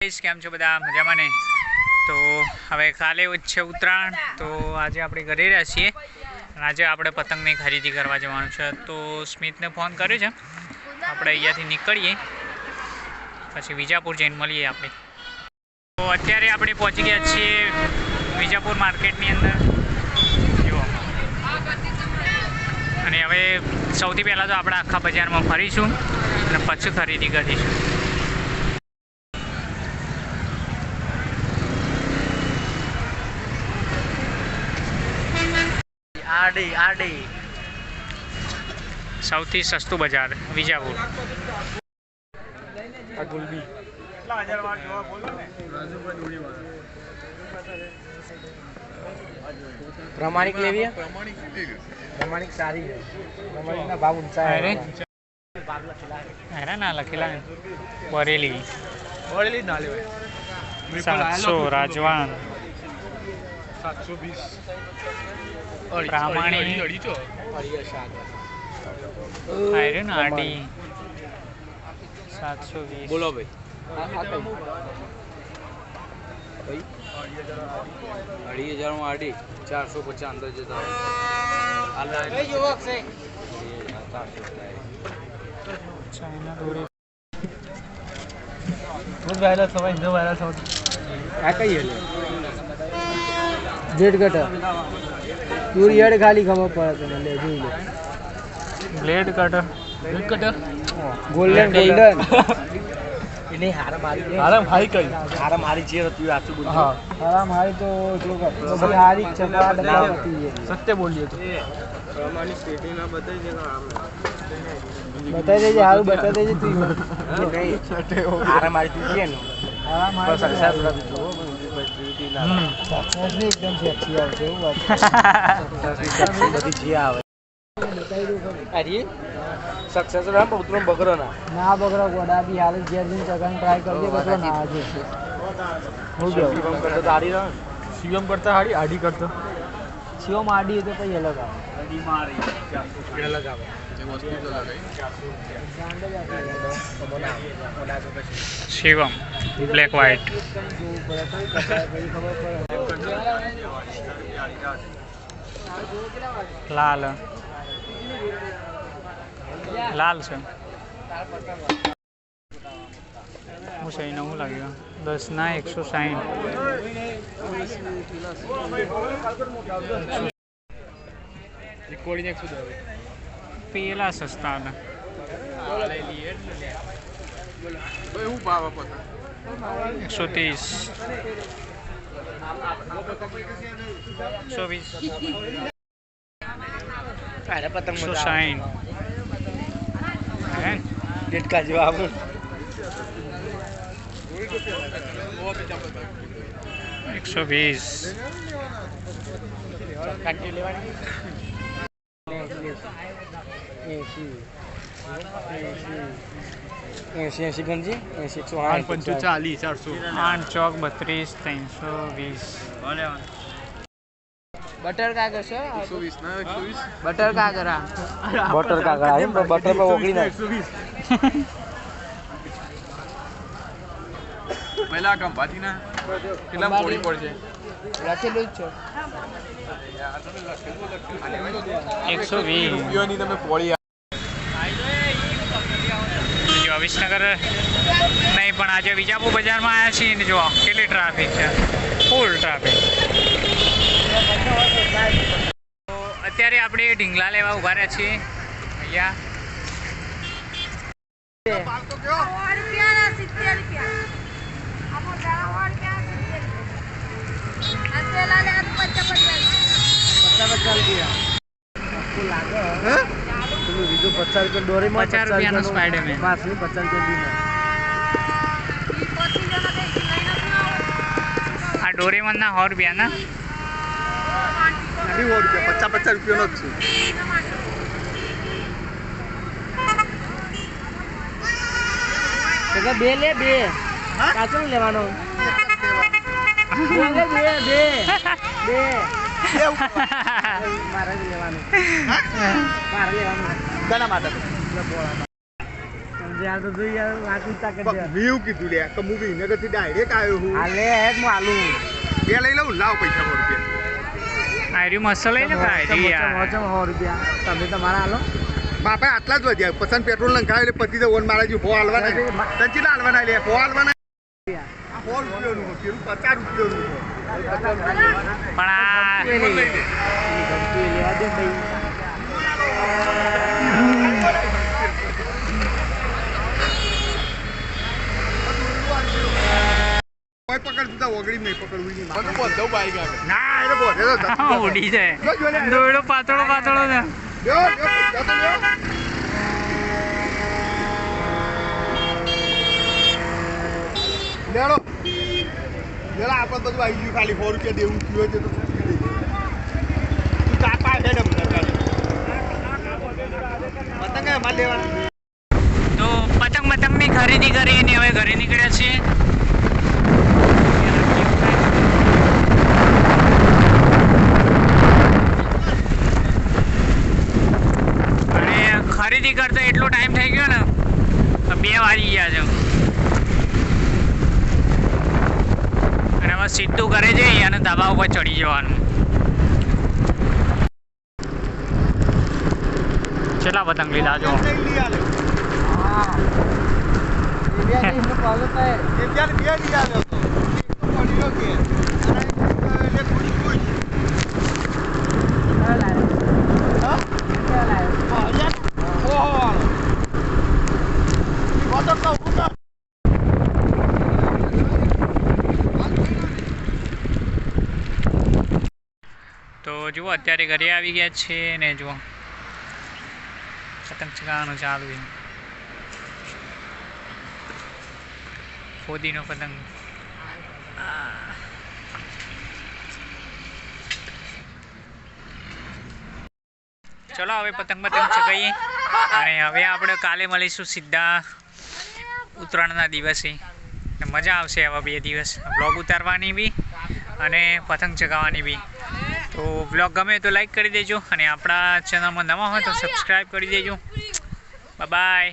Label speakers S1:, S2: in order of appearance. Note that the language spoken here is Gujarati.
S1: કેમ છો બધા? મજામાં ને? તો હવે કાલે છે ઉત્તરાયણ, તો આજે આપણે ઘરે રહ્યા છીએ. અને આજે આપણે પતંગની ખરીદી કરવા જવાનું છે. તો સ્મિતને ફોન કર્યો છે. આપણે અહીંયાથી નીકળીએ. પછી વિજાપુર જઈને મળીએ આપણે. તો અત્યારે આપણે પહોંચી ગયા છીએ વિજાપુર માર્કેટની અંદર. અને હવે સૌથી પહેલાં તો આપણે આખા બજારમાં ફરીશું અને પછી ખરીદી કરીશું.
S2: આરડી આરડી
S1: સૌથી સસ્તું બજાર વિજાપુર.
S2: આ ગુલબી. પ્રમાણિક લેવી પ્રમાણિક સારી છે પ્રમાણિકના ભાવ ઊંચા
S1: અરે. અરે ના લખેલા બરેલી.
S2: બરેલી ના લેવાય.
S1: સાતસો રાજવાન.
S2: સાતસો વીસ.
S1: પ્રામાણિક
S2: અઢીસો
S1: આયરન આડી સાતસો વીસ.
S2: બોલો ભાઈ. ભાઈ? અઢી હજારમાં ચારસો પચાસ અંદર જતા
S1: ચાઇના દોરી.
S2: આ કઈ હેલે? જેડ કટર ખાલી ખબર પડે તને લે જોઈ લે.
S1: Blade cutter
S2: blade cutter golden golden એને હારા મારી હારા મારી કરી હારા મારી જે હતું આચું બોલ હા. હારા મારી તો જો તો બધી હારી આ ડબ્બા હતી સત્ય બોલીએ તો. પ્રમાણિક સ્ટેટી ના બતાઈ દે બતાવી દેજે હારું બતાઈ દેજે તું. હારા મારી તું કે હારા મારી એકદમ સેક્સી આવશે જે રામ ઉતરો બગરો ના ના બગરો ગોડા બી હાલ ઘેર જઈને ચગન ટ્રાય કરજે ના આજે હું ગયો શિવમ કરતા ના કરતા હાડી આડી કરતો શિવમ આડી તો પછી અલગ આવે અલગ આવે
S1: શિવમ બ્લેક વ્હાઇટ લાલ. લાલ છે. હું છે એને લાગ્યું? દસ ના એકસો
S2: સાહીઠ. એકસો
S1: પેલા સસ્તા
S2: આપો
S1: એકસો ત્રીસ એકસો વીસ એકસો સાઠ
S2: ડેટકા જેવા આપણે
S1: એકસો વીસ
S2: લેવાની એસી એસી એસી ગંજી એસી એકસો આઠ. પંચો ચાલીસ ચારસો.
S1: આઠ ચોક બત્રીસ ત્રણસો વીસ.
S2: બટર કાગર છે? એકસો વીસ ના એકસો વીસ. બટર કાગર આ બટર કાગર બટર પર ઓગળી નાખ.
S3: પહેલા કંપાતીના કેટલા પોળી પડશે?
S2: લખેલું જ છે.
S1: એકસો વીસ.
S3: રૂપિયોની તમે પોળી
S1: જો વિસનગર નહીં પણ આજે વિજાપુર બજારમાં આવ્યા છીએ ને જો કેટલી ટ્રાફિક છે. Full traffic. તો અત્યારે આપણે ઢીંગલા લેવા ઊભા રહ્યા છીએ. અહીંયા.
S4: રૂપિયા સિત્તેર રૂપિયા આપો જાવા રૂપિયા સિત્તેર રૂપિયા અને પેલા લે પચાસ પચાસ
S2: પેલું બીજું પચાસ રૂપિયા ડોરીમાં
S1: પચાસ રૂપિયાનો સ્પાઈડરમેન.
S2: પાછું પચાસ રૂપિયા
S1: આ ડોરેમોનના સો
S3: સો રૂપિયા પચાસ પચાસ રૂપિયાનો જ
S2: એટલે બે. લે બે કાચો લેવાનો? બે બે. બે. બે મારે લેવાનું. મારે લેવાનું.
S3: છે માટે.
S2: એટલે તો જોઈ યાર વાંચી તાકે
S3: પણ મેં કીધું લે કે ડાયરેક્ટ આવ્યો હું.
S2: હાલે હેડ હું આલુ
S3: બે લઈ લઉં લાવ પૈસા સો રૂપિયા.
S1: આયરી મસ્ત લઈ ને આયરી યાર.
S2: રૂપિયા. તમે તમારા હાલો.
S3: બાપા આટલા જ વધ્યા. પસંદ પેટ્રોલ નંખાય એટલે પતિ તો ઓન મારા જે ફો હાલવાના સંચી હાલવાના લે ફો હાલવાના
S1: ઉડી જાય. દોયડો પાતળો પાતળો છે.
S3: લેડો. લેડો આપણે બધું આવી ગયું ખાલી સો રૂપિયા દેવું થયું હોય તો તું કાપા ખાલી. પતંગ એમાં લેવાની.
S1: તો પતંગ પતંગની ખરીદી કરીને હવે ઘરે નીકળ્યા છીએ અને ખરીદી કરતા એટલો ટાઈમ થઈ ગયો ને તો બે વાગી ગયા છે અને હવે સીધું કરે છે અને ધાબા ઉપર ચડી જવાનું. કેટલા પતંગ લીધા જો
S3: લઈ આલ્યો
S2: બે દિવસનું પાલો થાય
S3: એ ત્યારે બે લઈ આવ્યો હતો પડ્યો કે અને એટલે ખુશ ખુશ
S2: કયો લાવ્યો
S3: હા
S2: કયો લાવ્યો
S3: હજાર ઓહો વાળો વાતો કહું હું કહું
S1: તો જુઓ, અત્યારે ઘરે આવી ગયા છે ને જુઓ. પતંગ ચગાવવાનું ચાલુ છે. ફોદીનો પતંગ. ચલો, હવે પતંગ પતંગ ચગાવીએ અને હવે આપણે કાલે મળીશું સીધા ઉત્તરાયણના દિવસે. મજા આવશે આવા બે દિવસ. બ્લોગ ઉતારવાની બી અને પતંગ ચગાવવાની બી. તો બ્લોગ ગમે તો લાઈક કરી દેજો અને આપણા ચેનલમાં નવા હોય તો સબસ્ક્રાઈબ કરી દેજો. બાય